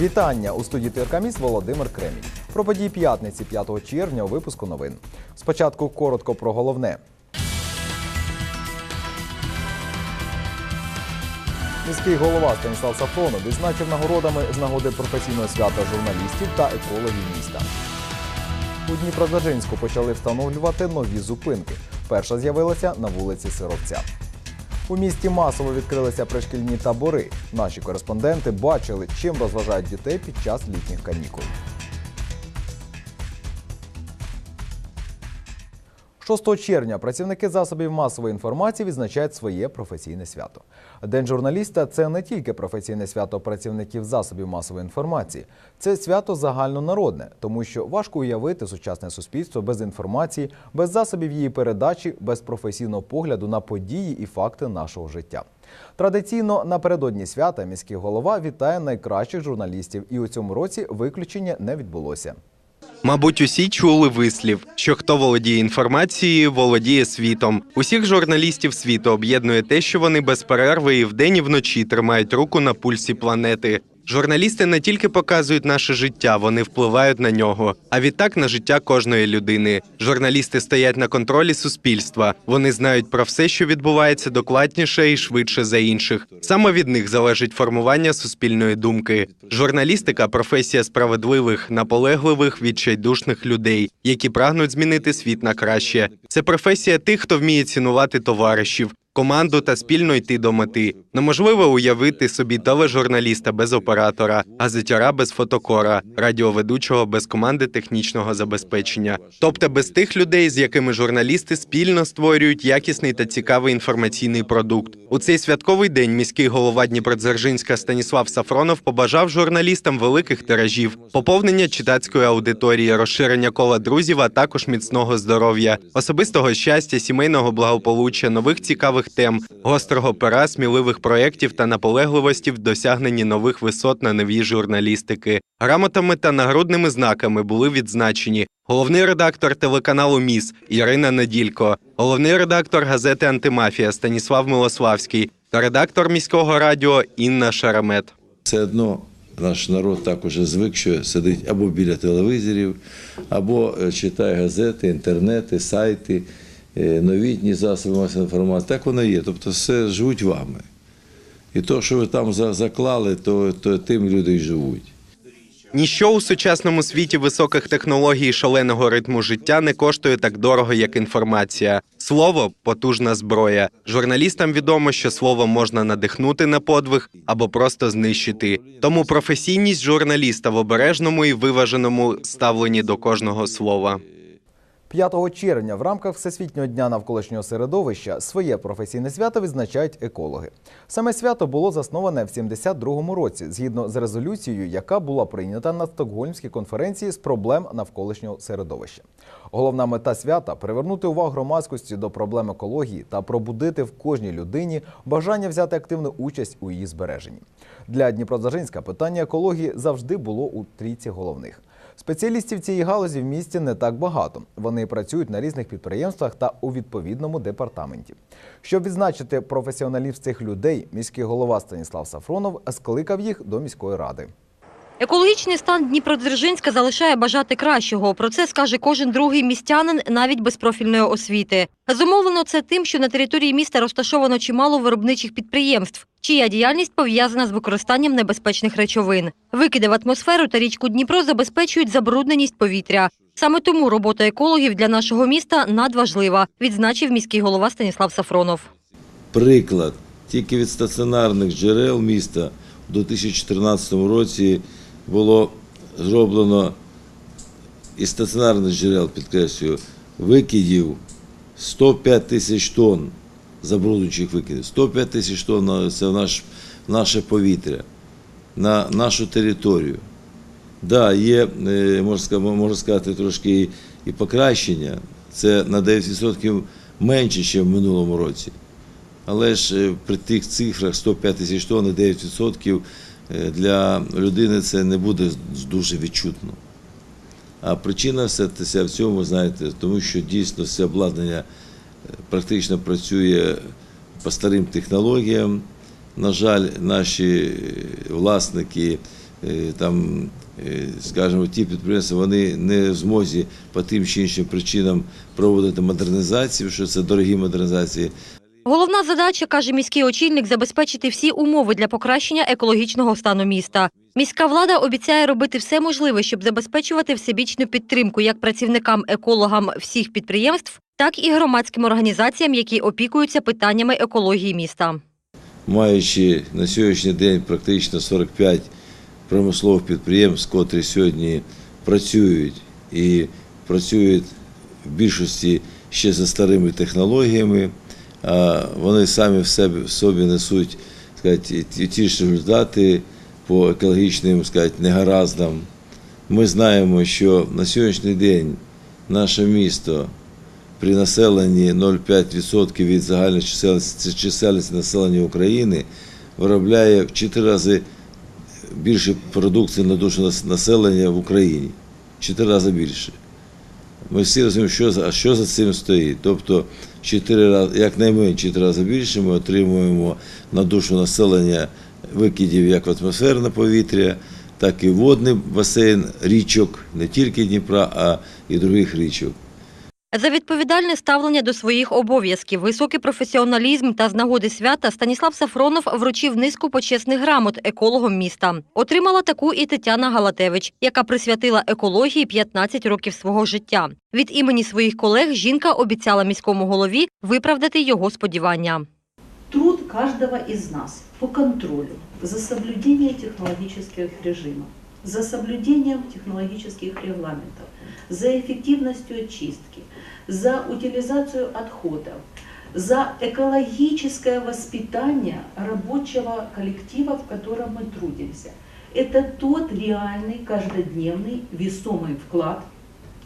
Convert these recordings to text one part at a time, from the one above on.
Вітання у студії ТРК Міст Володимир Кремінь. Про події п'ятниці 5 червня у випуску новин. Спочатку коротко про головне. Міський голова Станіслав Сафронов відзначив нагородами з нагоди професійного свята журналістів та екологів міста. У Дніпродзержинську почали встановлювати нові зупинки. Перша з'явилася на вулиці Сировця. У місті масово відкрилися пришкільні табори. Наші кореспонденти бачили, чим розважають дітей під час літніх канікул. 6 червня працівники засобів масової інформації відзначають своє професійне свято. День журналіста це не тільки професійне свято працівників засобів масової інформації, це свято загальнонародне, тому що важко уявити сучасне суспільство без інформації, без засобів її передачі, без професійного погляду на події і факти нашого життя. Традиційно напередодні свята міський голова вітає найкращих журналістів, і у цьому році виключення не відбулося. Мабуть, усі чули вислів, що хто володіє інформацією, володіє світом. Усіх журналістів світу об'єднує те, що вони без перерви і вдень і вночі тримають руку на пульсі планети. Журналісти не тільки показують наше життя, вони впливають на нього, а відтак на життя кожної людини. Журналісти стоять на контролі суспільства. Вони знають про все, що відбувається докладніше і швидше за інших. Саме від них залежить формування суспільної думки. Журналістика професія справедливих, наполегливих, відчайдушних людей, які прагнуть змінити світ на краще. Це професія тих, хто вміє цінувати товаришів. Команду та спільно йти до мети. Неможливо уявити собі тележурналіста без оператора, газетяра без фотокора, радіоведучого без команди технічного забезпечення, тобто без тих людей, з якими журналісти спільно створюють якісний та цікавий інформаційний продукт. У цей святковий день міський голова Дніпродзержинська Станіслав Сафронов побажав журналістам великих тиражів, поповнення читацької аудиторії, розширення кола друзів, а також міцного здоров'я, особистого щастя, сімейного благополуччя, нових цікавих тем, гострого пера, сміливих проєктів та наполегливості в досягненні нових висот на новій журналістики. Грамотами та нагрудними знаками були відзначені головний редактор телеканалу Міс Ірина Неділько, головний редактор газети Антимафія Станіслав Милославський та редактор міського радіо Інна Шарамет. Все одно наш народ так уже звик, що сидить або біля телевізорів, або е, читає газети, інтернети, сайти, новітні засоби масової інформації. Так воно є. Тобто все живуть вами. І то, що ви там за- заклали, то, то тим люди й живуть. Ніщо у сучасному світі високих технологій шаленого ритму життя не коштує так дорого, як інформація. Слово потужна зброя. Журналістам відомо, що слово можна надихнути на подвиг або просто знищити. Тому професійність журналіста в обережному і виваженому ставленні до кожного слова. 5 червня в рамках Всесвітнього дня навколишнього середовища своє професійне свято відзначають екологи. Саме свято було засноване в 72-му році, згідно з резолюцією, яка була прийнята на Стокгольмській конференції з проблем навколишнього середовища. Головна мета свята привернути увагу громадськості до проблем екології та пробудити в кожній людині бажання взяти активну участь у її збереженні. Для Дніпродзержинська питання екології завжди було у трійці головних. Спеціалістів цієї галузі в місті не так багато. Вони працюють на різних підприємствах та у відповідному департаменті. Щоб відзначити професіоналів цих людей, міський голова Станіслав Сафронов скликав їх до міської ради. Екологічний стан Дніпродзержинська залишає бажати кращого. Про це скаже кожен другий містянин, навіть без профільної освіти. Зумовлено це тим, що на території міста розташовано чимало виробничих підприємств, чия діяльність пов'язана з використанням небезпечних речовин. Викиди в атмосферу та річку Дніпро забезпечують забрудненість повітря. Саме тому робота екологів для нашого міста надважлива, відзначив міський голова Станіслав Сафронов. Приклад, тільки від стаціонарних джерел міста у 2014 році було зроблено із стаціонарних джерел, підкреслюю, викидів 105 тисяч тонн забруднюючих викидів. 105 тисяч тонн – це наш, наше повітря, на нашу територію. Да, є, е, можна сказати, трошки і- і покращення. Це на 9% менше, ніж в минулому році. Але ж е, при тих цифрах 105 тисяч тонн і 9% е, для людини це не буде дуже відчутно. А причина все в цьому, знаєте, тому що дійсно все обладнання е, практично працює по старим технологіям. На жаль, наші е, власники е, там, е, скажімо, ті підприємства вони не в змозі по тим чи іншим причинам проводити модернізацію, що це дорогі модернізації. Головна задача, каже міський очільник, забезпечити всі умови для покращення екологічного стану міста. Міська влада обіцяє робити все можливе, щоб забезпечувати всебічну підтримку як працівникам-екологам всіх підприємств, так і громадським організаціям, які опікуються питаннями екології міста. маючи на сьогоднішній день практично 45 промислових підприємств, котрі сьогодні працюють і працюють в більшості ще за старими технологіями, а вони самі в себе в собі несуть сказати, ті, ж результати по екологічним сказати, негараздам. Ми знаємо, що на сьогоднішній день наше місто при населенні 0,5% від загальної чисельності, чисельності населення України виробляє в 4 рази більше продукції на душу населення в Україні. В 4 рази більше. Ми всі розуміємо, що що за цим стоїть. Тобто, 4 рази, якнайменше 4 рази більше ми отримуємо на душу населення викидів як в атмосферне повітря, так і водний басейн річок, не тільки Дніпра, а і других річок. За відповідальне ставлення до своїх обов'язків, високий професіоналізм та з нагоди свята Станіслав Сафронов вручив низку почесних грамот екологам міста. Отримала таку і Тетяна Галатевич, яка присвятила екології 15 років свого життя. Від імені своїх колег жінка обіцяла міському голові виправдати його сподівання. труд каждого из нас по контролю за соблюдением технологических режимов, за соблюдением технологических регламентов, за эффективностью очистки, за утилизацию отходов, за экологическое воспитание рабочего коллектива, в котором мы трудимся. Это тот реальный, каждодневный, весомый вклад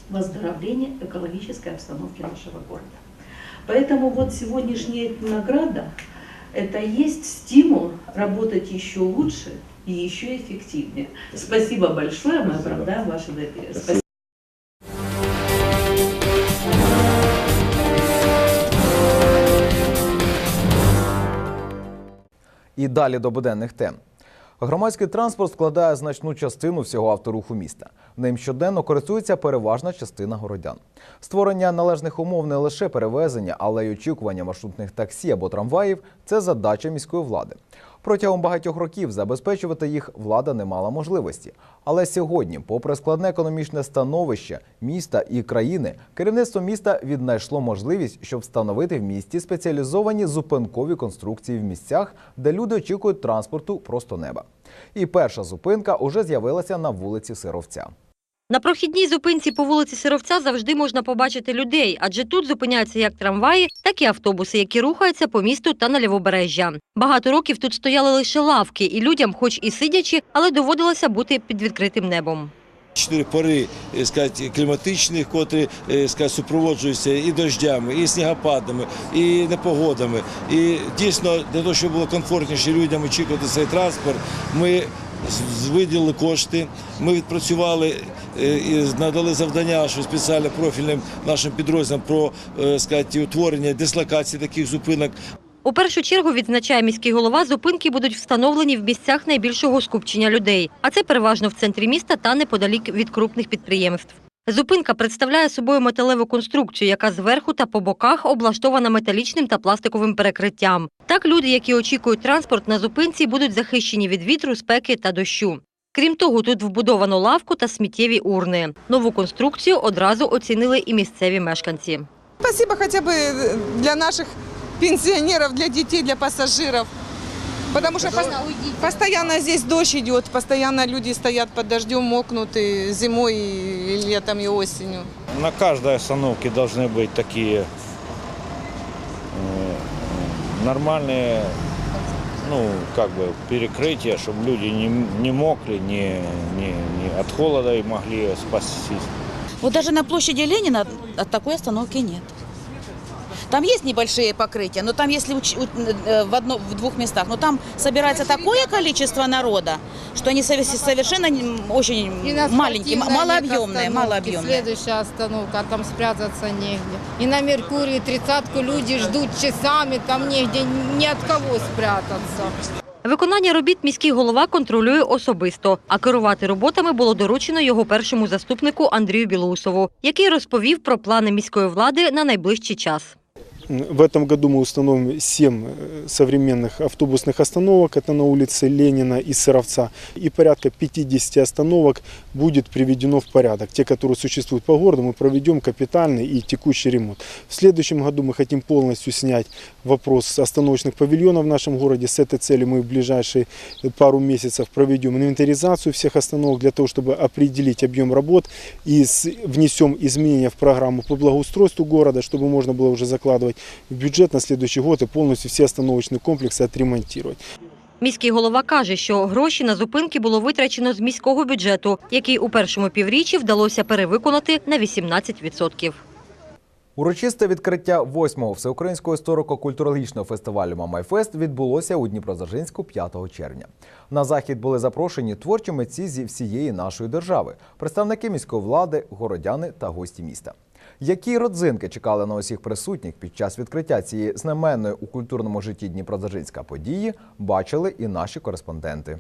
в оздоровление экологической обстановки нашего города. Поэтому вот сегодняшняя награда – это есть стимул работать еще лучше и еще эффективнее. Спасибо большое, мы оправдаем ваше доверие. Спасибо. І далі до буденних тем. Громадський транспорт складає значну частину всього авторуху міста. Ним щоденно користується переважна частина городян. Створення належних умов не лише перевезення, але й очікування маршрутних таксі або трамваїв це задача міської влади. Протягом багатьох років забезпечувати їх влада не мала можливості. Але сьогодні, попри складне економічне становище міста і країни, керівництво міста віднайшло можливість, щоб встановити в місті спеціалізовані зупинкові конструкції в місцях, де люди очікують транспорту просто неба. І перша зупинка уже з'явилася на вулиці Сировця. На прохідній зупинці по вулиці Сировця завжди можна побачити людей, адже тут зупиняються як трамваї, так і автобуси, які рухаються по місту та на лівобережжя. Багато років тут стояли лише лавки, і людям, хоч і сидячи, але доводилося бути під відкритим небом. Чотири пори е, сказати, кліматичних, котрі е, сказати, супроводжуються і дождями, і снігопадами, і непогодами. І дійсно для того, щоб було комфортніше людям очікувати цей транспорт, ми виділили кошти. Ми відпрацювали е, і надали завдання, що спеціально профільним нашим підрозділам про е, сказати, утворення дислокації таких зупинок. У першу чергу відзначає міський голова, зупинки будуть встановлені в місцях найбільшого скупчення людей, а це переважно в центрі міста та неподалік від крупних підприємств. Зупинка представляє собою металеву конструкцію, яка зверху та по боках облаштована металічним та пластиковим перекриттям. Так люди, які очікують транспорт на зупинці, будуть захищені від вітру, спеки та дощу. Крім того, тут вбудовано лавку та сміттєві урни. Нову конструкцію одразу оцінили і місцеві мешканці. Спасибо хотя бы для наших пенсионеров, для детей, для пассажиров. Потому что пос- постоянно здесь дождь идет, постоянно люди стоят под дождем, мокнут и зимой, и летом, и осенью. На каждой остановке должны быть такие э, нормальные, ну, как бы перекрытия, чтобы люди не, не мокли, не, не, не от холода и могли спастись. Вот даже на площади Ленина от такой остановки нет. Там есть небольшие покрытия, но там, если уч- у- э, в, одно, в двух местах, но там собирается такое количество народа, что они сове- совершенно не- очень И на маленькие, м- спортивной малообъемные, остановке, малообъемные. Следующая остановка, а там спрятаться негде. И на Меркурии тридцатку люди ждут часами, там негде ни от кого спрятаться. Виконання робіт міський голова контролює особисто, а керувати роботами було доручено його першому заступнику Андрію Білоусову, який розповів про плани міської влади на найближчий час. В этом году мы установим 7 э, современных автобусных остановок. Это на улице Ленина и Сыровца. И порядка 50 остановок будет приведено в порядок. Те, которые существуют по городу, мы проведем капитальный и текущий ремонт. В следующем году мы хотим полностью снять вопрос остановочных павильонов в нашем городе. С этой целью мы в ближайшие пару месяцев проведем инвентаризацию всех остановок для того, чтобы определить объем работ и внесем изменения в программу по благоустройству города, чтобы можно было уже закладывать в бюджет на следующий год и полностью все остановочные комплексы отремонтировать. Міський голова каже, що гроші на зупинки було витрачено з міського бюджету, який у першому півріччі вдалося перевиконати на 18%. Урочисте відкриття 8-го всеукраїнського історико-культурологічного фестивалю Мамайфест відбулося у Дніпродзержинську 5 червня. На захід були запрошені творчі митці зі всієї нашої держави, представники міської влади, городяни та гості міста. Які родзинки чекали на усіх присутніх під час відкриття цієї знаменної у культурному житті Дніпродзержинська події, бачили і наші кореспонденти.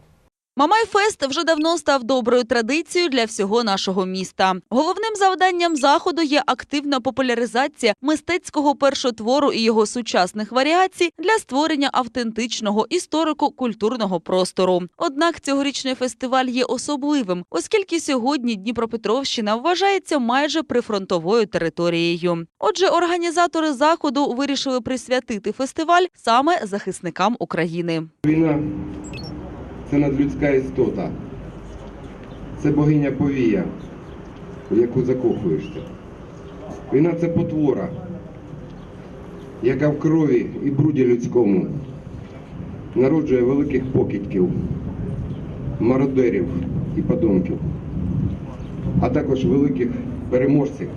Мамайфест вже давно став доброю традицією для всього нашого міста. Головним завданням заходу є активна популяризація мистецького першотвору і його сучасних варіацій для створення автентичного історико-культурного простору. Однак цьогорічний фестиваль є особливим, оскільки сьогодні Дніпропетровщина вважається майже прифронтовою територією. Отже, організатори заходу вирішили присвятити фестиваль саме захисникам України. Війна це надлюдська істота. Це богиня повія, в яку закохуєшся. Війна це потвора, яка в крові і бруді людському народжує великих покидьків, мародерів і подонків, а також великих переможців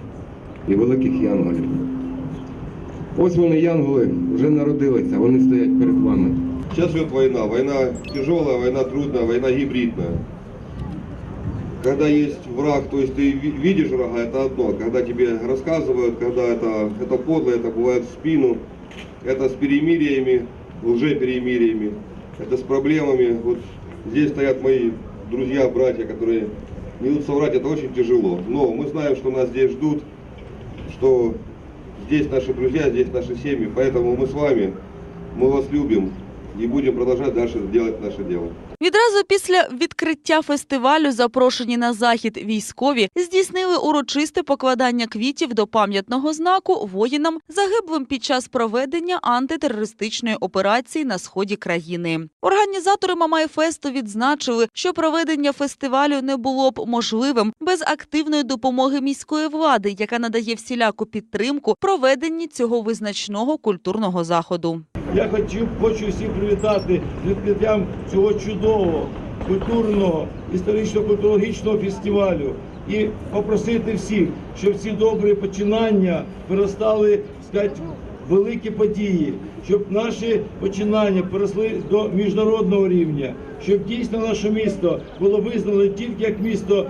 і великих янголів. Ось вони, янголи, вже народилися, вони стоять перед вами. Сейчас идет война. Война тяжелая, война трудная, война гибридная. Когда есть враг, то есть ты ви- видишь врага, это одно. Когда тебе рассказывают, когда это, это подло, это бывает в спину, это с перемириями, лжеперемириями, это с проблемами. Вот здесь стоят мои друзья, братья, которые не идут соврать, это очень тяжело. Но мы знаем, что нас здесь ждут, что здесь наши друзья, здесь наши семьи, поэтому мы с вами, мы вас любим и будем продолжать дальше делать наше дело. Відразу після відкриття фестивалю запрошені на захід військові здійснили урочисте покладання квітів до пам'ятного знаку воїнам, загиблим під час проведення антитерористичної операції на сході країни. Організатори Мамайфесту відзначили, що проведення фестивалю не було б можливим без активної допомоги міської влади, яка надає всіляку підтримку проведенні цього визначного культурного заходу. Я хочу, хочу всіх привітати відкриттям цього чудового культурного історично-культурологічного фестивалю. І попросити всіх, щоб ці добрі починання виростали сказати, великі події, щоб наші починання переросли до міжнародного рівня, щоб дійсно наше місто було визнано тільки як місто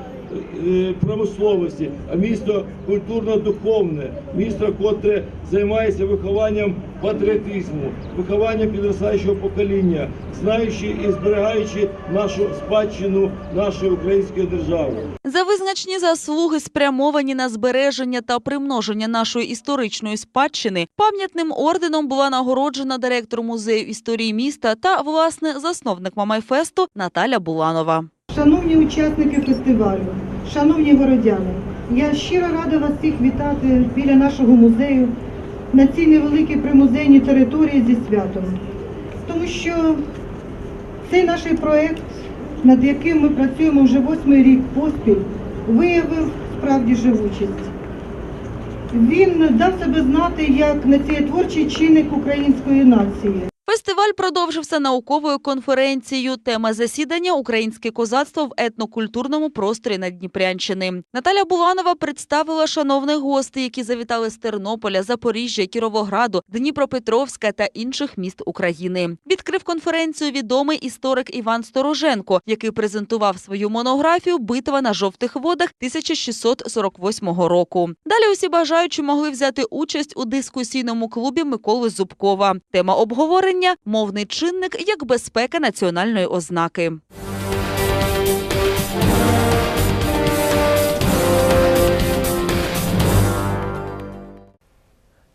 промисловості, а місто культурно-духовне, місто, котре займається вихованням патріотизму, вихованням підростаючого покоління, знаючи і зберігаючи нашу спадщину нашої української держави. За визначні заслуги, спрямовані на збереження та примноження нашої історичної спадщини, пам'ятним орденом була нагороджена директор музею історії міста та власне засновник Мамайфесту Наталя Буланова. Шановні учасники фестивалю, шановні городяни, я щиро рада вас всіх вітати біля нашого музею на цій невеликій примузейній території зі святом. Тому що цей наш проект, над яким ми працюємо вже восьмий рік поспіль, виявив справді живучість. Він дав себе знати як націєтворчий чинник української нації. Фестиваль продовжився науковою конференцією. Тема засідання Українське козацтво в етнокультурному просторі Надніпрянщини. Наталя Буланова представила шановних гостей, які завітали з Тернополя, Запоріжжя, Кіровограду, Дніпропетровська та інших міст України. Відкрив конференцію відомий історик Іван Стороженко, який презентував свою монографію Битва на жовтих водах 1648 року. Далі усі бажаючі могли взяти участь у дискусійному клубі Миколи Зубкова. Тема обговорення питання мовний чинник як безпека національної ознаки.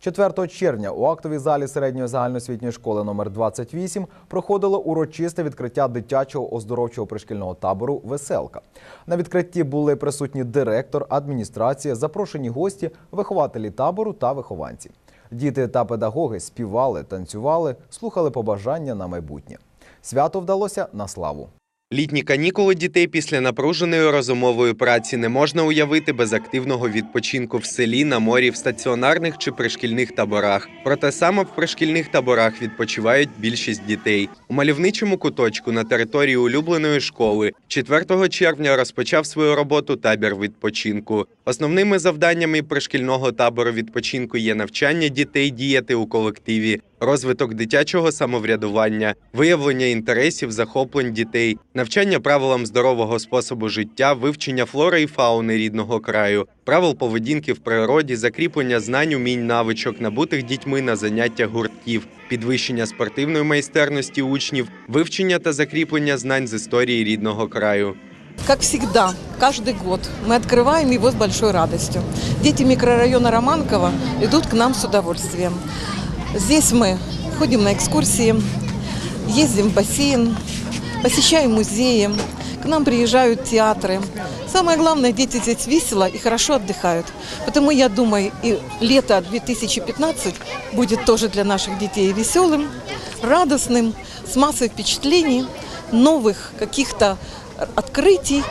4 червня у актовій залі середньої загальноосвітньої школи номер 28 проходило урочисте відкриття дитячого оздоровчого пришкільного табору Веселка. На відкритті були присутні директор, адміністрація, запрошені гості, вихователі табору та вихованці. Діти та педагоги співали, танцювали, слухали побажання на майбутнє. Свято вдалося на славу. Літні канікули дітей після напруженої розумової праці не можна уявити без активного відпочинку в селі, на морі, в стаціонарних чи пришкільних таборах. Проте саме в пришкільних таборах відпочивають більшість дітей. У мальовничому куточку на території улюбленої школи 4 червня розпочав свою роботу табір відпочинку. Основними завданнями пришкільного табору відпочинку є навчання дітей діяти у колективі, розвиток дитячого самоврядування, виявлення інтересів, захоплень дітей, навчання правилам здорового способу життя, вивчення флори і фауни рідного краю, правил поведінки в природі, закріплення знань, умінь, навичок, набутих дітьми на заняттях гуртків, підвищення спортивної майстерності учнів, вивчення та закріплення знань з історії рідного краю. Как всегда, каждый год мы открываем его с большой радостью. Дети микрорайона Романкова идут к нам с удовольствием. Здесь мы ходим на экскурсии, ездим в бассейн, посещаем музеи, к нам приезжают театры. Самое главное, дети здесь весело и хорошо отдыхают. Потому я думаю, и лето 2015 будет тоже для наших детей веселым, радостным, с массой впечатлений, новых каких-то открытий.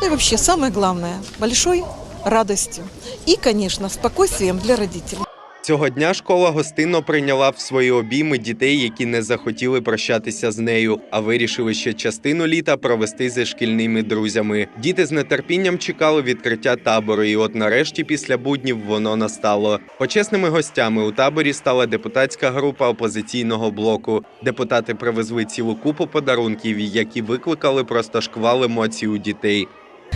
Ну и вообще самое главное, большой радостью и, конечно, спокойствием для родителей. Цього дня школа гостинно прийняла в свої обійми дітей, які не захотіли прощатися з нею, а вирішили ще частину літа провести зі шкільними друзями. Діти з нетерпінням чекали відкриття табору, і от нарешті після буднів воно настало. Почесними гостями у таборі стала депутатська група опозиційного блоку. Депутати привезли цілу купу подарунків, які викликали просто шквал емоцій у дітей.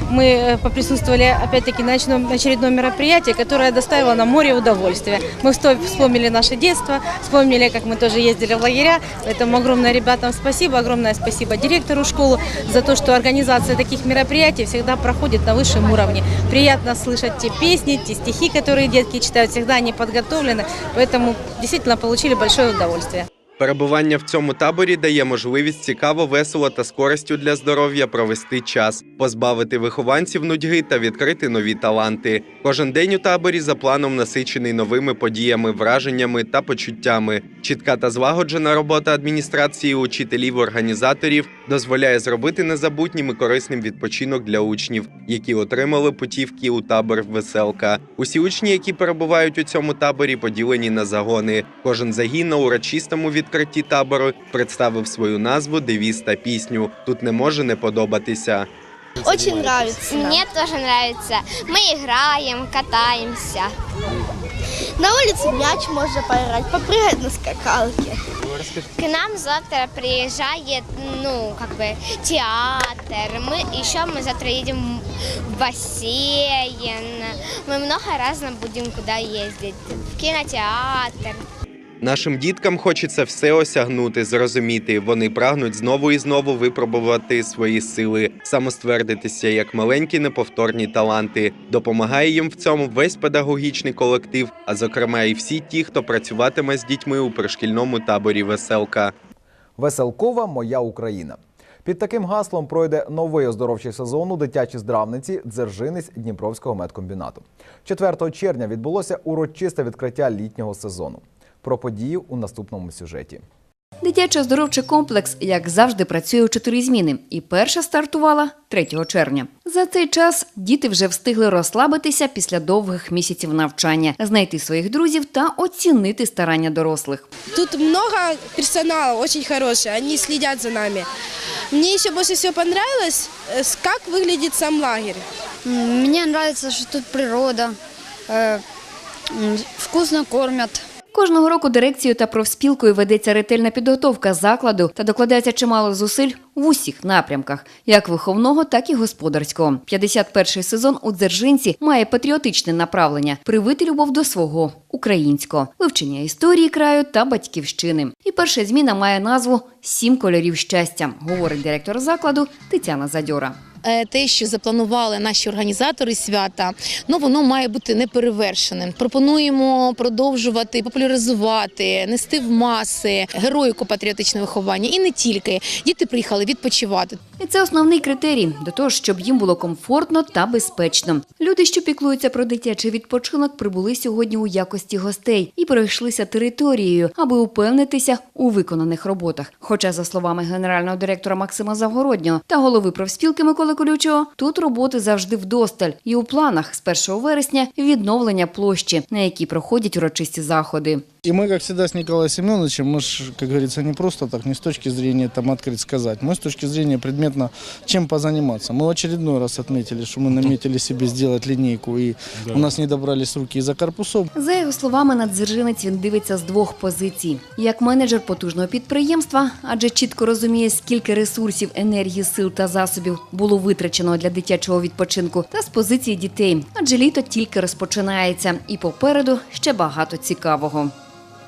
Мы э, поприсутствовали опять-таки на очном- на очередном мероприятии, которое доставило нам море удовольствия. Мы вспо- вспомнили наше детство, вспомнили, как мы тоже ездили в лагеря. Поэтому огромное ребятам спасибо, огромное спасибо директору школы за то, что организация таких мероприятий всегда проходит на высшем уровне. Приятно слышать те песни, те стихи, которые детки читают, всегда они подготовлены. Поэтому действительно получили большое удовольствие. Перебування в цьому таборі дає можливість цікаво, весело та з користю для здоров'я провести час, позбавити вихованців нудьги та відкрити нові таланти. Кожен день у таборі за планом насичений новими подіями, враженнями та почуттями. Чітка та злагоджена робота адміністрації, учителів, організаторів дозволяє зробити незабутнім і корисним відпочинок для учнів, які отримали путівки у табор веселка. Усі учні, які перебувають у цьому таборі, поділені на загони. Кожен загін на урочистому відкритті табору представив свою назву, девіз та пісню. Тут не може не подобатися. Очень нравится. Мне тоже нравится. Мы играем, катаемся. На улице мяч можно поиграть, попрыгать на скакалке. К нам завтра приезжает, ну, как бы, театр. Мы еще мы завтра едем в бассейн. Мы много разно будем куда ездить. В кинотеатр. Нашим діткам хочеться все осягнути, зрозуміти. Вони прагнуть знову і знову випробувати свої сили, самоствердитися як маленькі неповторні таланти. Допомагає їм в цьому весь педагогічний колектив, а зокрема і всі ті, хто працюватиме з дітьми у пришкільному таборі Веселка. Веселкова моя Україна. Під таким гаслом пройде новий оздоровчий сезон у дитячій здравниці Дзержинець Дніпровського медкомбінату. 4 червня відбулося урочисте відкриття літнього сезону. Про події у наступному сюжеті. Дитячий оздоровчий комплекс, як завжди, працює у чотири зміни, і перша стартувала 3 червня. За цей час діти вже встигли розслабитися після довгих місяців навчання, знайти своїх друзів та оцінити старання дорослих. Тут много персонала, очень хороший, они следят за нами. Мне еще больше всего понравилось, э, с- как выглядит сам лагерь. Мне нравится, что тут природа, э, м, вкусно кормят. Кожного року дирекцією та профспілкою ведеться ретельна підготовка закладу та докладається чимало зусиль в усіх напрямках, як виховного, так і господарського. 51-й сезон у Дзержинці має патріотичне направлення привити любов до свого українського, вивчення історії краю та батьківщини. І перша зміна має назву Сім кольорів щастя, говорить директор закладу Тетяна Задьора. Е, те, що запланували наші організатори свята, ну воно має бути неперевершеним. Пропонуємо продовжувати популяризувати, нести в маси героїку патріотичне виховання і не тільки. Діти приїхали відпочивати. І це основний критерій до того, щоб їм було комфортно та безпечно. Люди, що піклуються про дитячий відпочинок, прибули сьогодні у якості гостей і пройшлися територією, аби упевнитися у виконаних роботах. Хоча, за словами генерального директора Максима Завгороднього та голови профспілки Миколи Колючого, тут роботи завжди вдосталь. І у планах з 1 вересня відновлення площі, на якій проходять урочисті заходи. И мы, как всегда, с Николаем Семеновичем, мы ж, как говорится, не просто так, не с точки зрения там открыть сказать, мы с точки зрения предметно чем позаниматься. Мы в очередной раз отметили, что мы наметили себе сделать линейку, и у нас не добрались руки из-за корпусов. За його словами, на дзержинець він дивиться з двох позицій: як менеджер потужного підприємства, адже чітко розуміє, скільки ресурсів, енергії, сил та засобів було витрачено для дитячого відпочинку, та з позиції дітей, адже літо тільки розпочинається, і попереду ще багато цікавого.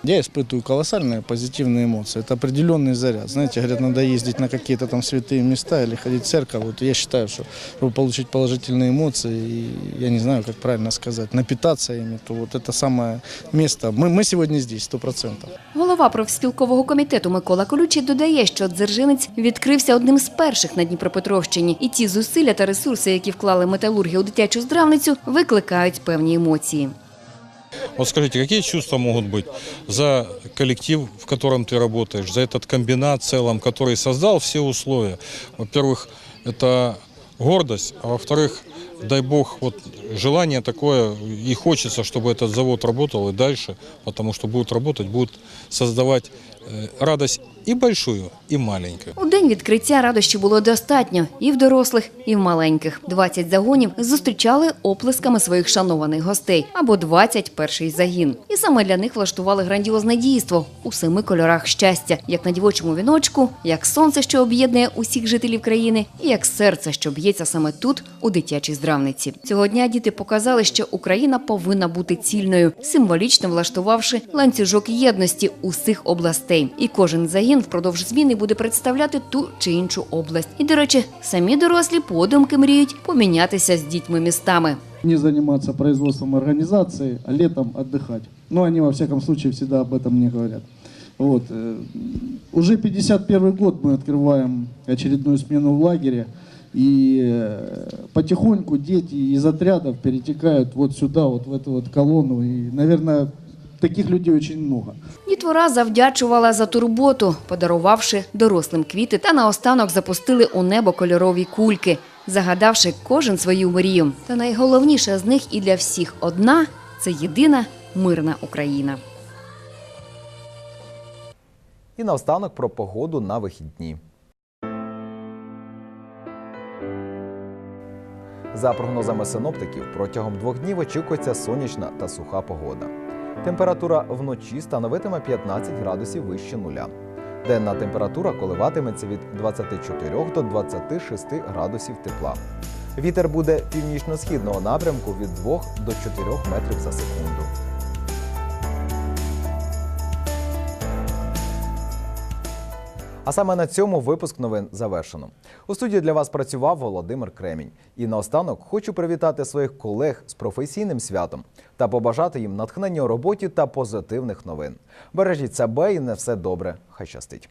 Я испытываю колоссальные позитивные эмоции. Это определенный заряд. Знаете, говорят, надо ездить на какие-то там святые места или ходить в церковь. Вот я считаю, что чтобы получить положительные эмоции, и я не знаю, как правильно сказать, напитаться ими, то вот это самое место. Мы, мы сегодня здесь, сто процентов. Голова профспілкового комітету Микола Колючий додає, що дзержинець відкрився одним з перших на Дніпропетровщині, і ті зусилля та ресурси, які вклали металурги у дитячу здравницю, викликають певні емоції. Вот скажите, какие чувства могут быть за коллектив, в котором ты работаешь, за этот комбинат в целом, который создал все условия? Во-первых, это гордость, а во-вторых, дай бог, вот желание такое, и хочется, чтобы этот завод работал и дальше, потому что будет работать, будет создавать э, радость и большую, и маленькую. У день відкриття радощів було достатньо і в дорослих, і в маленьких. 20 загонів зустрічали оплесками своїх шанованих гостей або 21-й загін. І саме для них влаштували грандіозне дійство у семи кольорах щастя, як на дівочому віночку, як сонце, що об'єднує усіх жителів країни, і як серце, що б'ється саме тут, у дитячій здравниці. Цього дня діти показали, що Україна повинна бути цільною, символічно влаштувавши ланцюжок єдності усіх областей І кожен загін впродовж зміни буде представляти ту чи іншу область. І, до речі, самі дорослі подумки мріють помінятися з дітьми містами. Не заниматься производством организации, а летом отдыхать. Но они, во всяком случае, всегда об этом не говорят. Вот. э, Уже 51 год мы открываем очередную смену в лагере. И э, потихоньку дети из отрядов перетекают вот сюда, вот в эту вот колонну. И, наверное, таких людей очень много. Дітвора завдячувала за турботу, подарувавши дорослим квіти та наостанок запустили у небо кольорові кульки, загадавши кожен свою мрію. Та найголовніше з них і для всіх одна це єдина мирна Україна. І наостанок про погоду на вихідні. За прогнозами синоптиків, протягом двох днів очікується сонячна та суха погода. Температура вночі становитиме 15 градусів вище нуля. Денна температура коливатиметься від 24 до 26 градусів тепла. Вітер буде північно-східного напрямку від 2 до 4 метрів за секунду. А саме на цьому випуск новин завершено. У студії для вас працював Володимир Кремінь. І наостанок хочу привітати своїх колег з професійним святом та побажати їм натхнення у роботі та позитивних новин. Бережіть себе і не все добре. Хай щастить.